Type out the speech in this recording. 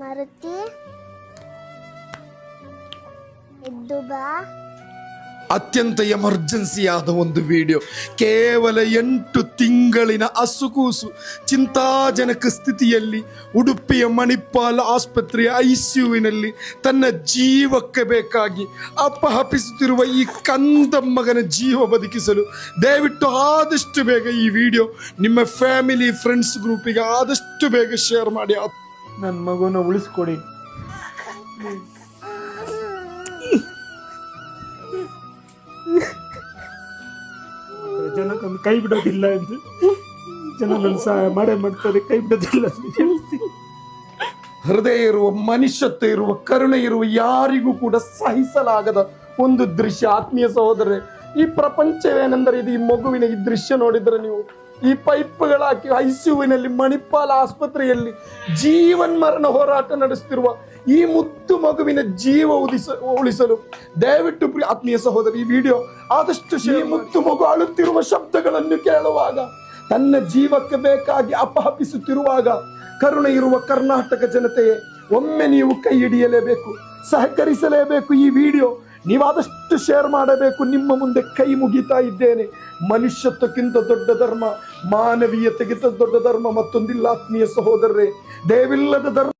ಮರುತಿ, ಎದ್ದು ಅತ್ಯಂತ ಎಮರ್ಜೆನ್ಸಿ ಆದ ಒಂದು ವಿಡಿಯೋ. ಕೇವಲ ಎಂಟು ತಿಂಗಳಿನ ಅಸುಕೂಸು ಚಿಂತಾಜನಕ ಸ್ಥಿತಿಯಲ್ಲಿ ಉಡುಪಿಯ ಮಣಿಪಾಲ್ ಆಸ್ಪತ್ರೆಯ ಐಸಿಯುವಿನಲ್ಲಿ ತನ್ನ ಜೀವಕ್ಕೆ ಬೇಕಾಗಿ ಅಪಹಪಿಸುತ್ತಿರುವ ಈ ಕಂದ ಮಗನ ಜೀವ ಬದುಕಿಸಲು ದಯವಿಟ್ಟು ಆದಷ್ಟು ಬೇಗ ಈ ವಿಡಿಯೋ ನಿಮ್ಮ ಫ್ಯಾಮಿಲಿ, ಫ್ರೆಂಡ್ಸ್ ಗ್ರೂಪಿಗೆ ಆದಷ್ಟು ಬೇಗ ಶೇರ್ ಮಾಡಿ. ನನ್ನ ಮಗುನ ಉಳಿಸ್ಕೊಡಿ. ಜನಕ್ಕೊಂದು ಕೈ ಬಿಡೋದಿಲ್ಲ ಎಂದು ಜನ ನನ್ನ ಸಹಾಯ ಮಾಡೇ ಮಾಡ್ತಾರೆ, ಕೈ ಬಿಡೋದಿಲ್ಲ ಹೃದಯ ಇರುವ, ಮನುಷ್ಯತ್ವ ಇರುವ, ಕರುಣೆ ಇರುವ ಯಾರಿಗೂ ಕೂಡ ಸಹಿಸಲಾಗದ ಒಂದು ದೃಶ್ಯ. ಆತ್ಮೀಯ ಸಹೋದರರೇ, ಈ ಪ್ರಪಂಚವೇನೆಂದರೆ ಇದು ಈ ಮಗುವಿನ ಈ ದೃಶ್ಯ ನೋಡಿದ್ರೆ ನೀವು ಈ ಪೈಪ್ಗಳ ಹಾಕಿ ಐಸಿಯುವಿನಲ್ಲಿ ಮಣಿಪಾಲ ಆಸ್ಪತ್ರೆಯಲ್ಲಿ ಜೀವನ್ ಮರಣ ಹೋರಾಟ ನಡೆಸುತ್ತಿರುವ ಈ ಮುದ್ದು ಮಗುವಿನ ಜೀವ ಉದಿಸ, ಉಳಿಸಲು ದಯವಿಟ್ಟು ಆತ್ಮೀಯ ಸಹೋದರ, ಈ ವಿಡಿಯೋ ಆದಷ್ಟು ಈ ಮುದ್ದು ಮಗು ಅಳುತ್ತಿರುವ ಶಬ್ದಗಳನ್ನು ಕೇಳುವಾಗ, ತನ್ನ ಜೀವಕ್ಕೆ ಬೇಕಾಗಿ ಅಪಹಪಿಸುತ್ತಿರುವಾಗ ಕರುಣೆ ಇರುವ ಕರ್ನಾಟಕ ಜನತೆಯೇ, ಒಮ್ಮೆ ನೀವು ಕೈ ಹಿಡಿಯಲೇಬೇಕು, ಸಹಕರಿಸಲೇಬೇಕು ಈ ವಿಡಿಯೋ. ನೀವಾದಷ್ಟು ಶೇರ್ ಮಾಡಬೇಕು. ನಿಮ್ಮ ಮುಂದೆ ಕೈ ಮುಗಿತಾ ಇದ್ದೇನೆ. ಮನುಷ್ಯತ್ವಕ್ಕಿಂತ ದೊಡ್ಡ ಧರ್ಮ, ಮಾನವೀಯತೆಗಿಂತ ದೊಡ್ಡ ಧರ್ಮ ಮತ್ತೊಂದಿಲ್ಲ ಆತ್ಮೀಯ ಸಹೋದರರೇ. ದೇವಿಲ್ಲದ ಧರ್ಮ